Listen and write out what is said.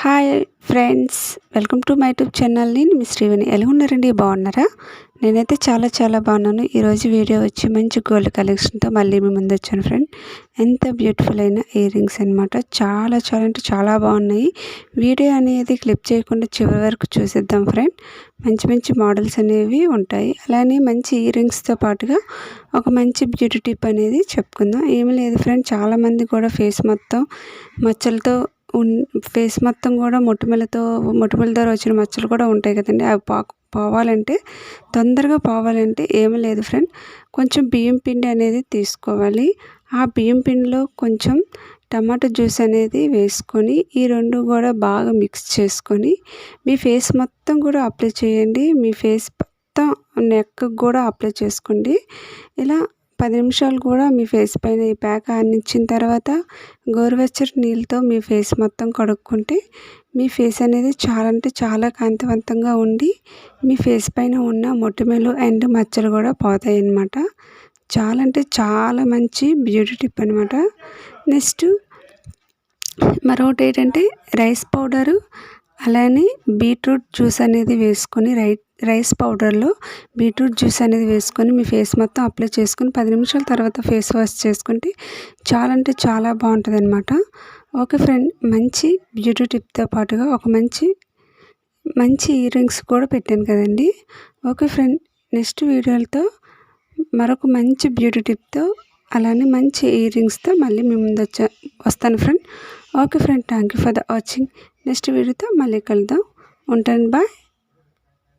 Hi friends welcome to my YouTube ఛానల్ని మీ శ్రీవని. ఎలా ఉన్నారండి? బాగున్నారా? నేనైతే చాలా చాలా బాగున్నాను. ఈరోజు వీడియో వచ్చి మంచి గోల్డ్ కలెక్షన్తో మళ్ళీ మీ ముందు వచ్చాను ఫ్రెండ్ ఎంత బ్యూటిఫుల్ అయిన ఇయర్ రింగ్స్ అనమాట చాలా చాలా అంటే చాలా బాగున్నాయి. వీడియో అనేది క్లిప్ చేయకుండా చివరి వరకు చూసేద్దాం ఫ్రెండ్ మంచి మంచి మోడల్స్ అనేవి ఉంటాయి. అలానే మంచి ఇయర్ రింగ్స్తో పాటుగా ఒక మంచి బ్యూటీ టిప్ అనేది చెప్పుకుందాం. ఏమీ లేదు ఫ్రెండ్ చాలామంది కూడా ఫేస్ మొత్తం మచ్చలతో ఫేస్ మొత్తం కూడా మొటిమలతో మొటిమల ద్వారా వచ్చిన మచ్చలు కూడా ఉంటాయి కదండి. అవి పా పోవాలంటే తొందరగా పోవాలంటే ఏమీ లేదు ఫ్రెండ్. కొంచెం బియ్యం పిండి అనేది తీసుకోవాలి. ఆ బియ్యం పిండిలో కొంచెం టమాటో జ్యూస్ అనేది వేసుకొని ఈ రెండు కూడా బాగా మిక్స్ చేసుకొని మీ ఫేస్ మొత్తం కూడా అప్లై చేయండి. మీ ఫేస్ మొత్తం నెక్ కూడా అప్లై చేసుకోండి. ఇలా పది నిమిషాలు కూడా మీ ఫేస్ పైన ఈ ప్యాక్ అందించిన తర్వాత గోరువెచ్చటి నీళ్ళతో మీ ఫేస్ మొత్తం కడుక్కుంటే మీ ఫేస్ అనేది చాలా అంటే చాలా కాంతివంతంగా ఉండి మీ ఫేస్ పైన ఉన్న మొటిమలు అండ్ మచ్చలు కూడా పోతాయి అన్నమాట. చాలా అంటే చాలా మంచి బ్యూటీ టిప్ అనమాట నెక్స్ట్ మరొకటి ఏంటంటే రైస్ పౌడరు అలానే బీట్రూట్ జ్యూస్ అనేది వేసుకొని రైట్ రైస్ పౌడర్లో బీట్రూట్ జ్యూస్ అనేది వేసుకొని మీ ఫేస్ మొత్తం అప్లై చేసుకొని పది నిమిషాల తర్వాత ఫేస్ వాష్ చేసుకుంటే చాలా అంటే చాలా బాగుంటుంది అనమాట ఓకే ఫ్రెండ్ మంచి బ్యూటీ టిప్తో పాటుగా ఒక మంచి మంచి ఇయర్ రింగ్స్ కూడా పెట్టాను కదండి. ఓకే ఫ్రెండ్ నెక్స్ట్ వీడియోలతో మరొక మంచి బ్యూటీ టిప్తో అలానే మంచి ఇయర్ రింగ్స్తో మళ్ళీ మీ ముందు వచ్చా వస్తాను friend. Okay friend thank you for the watching. Next వీడియోతో మళ్ళీ కలుద్దాం. ఉంటాను bye.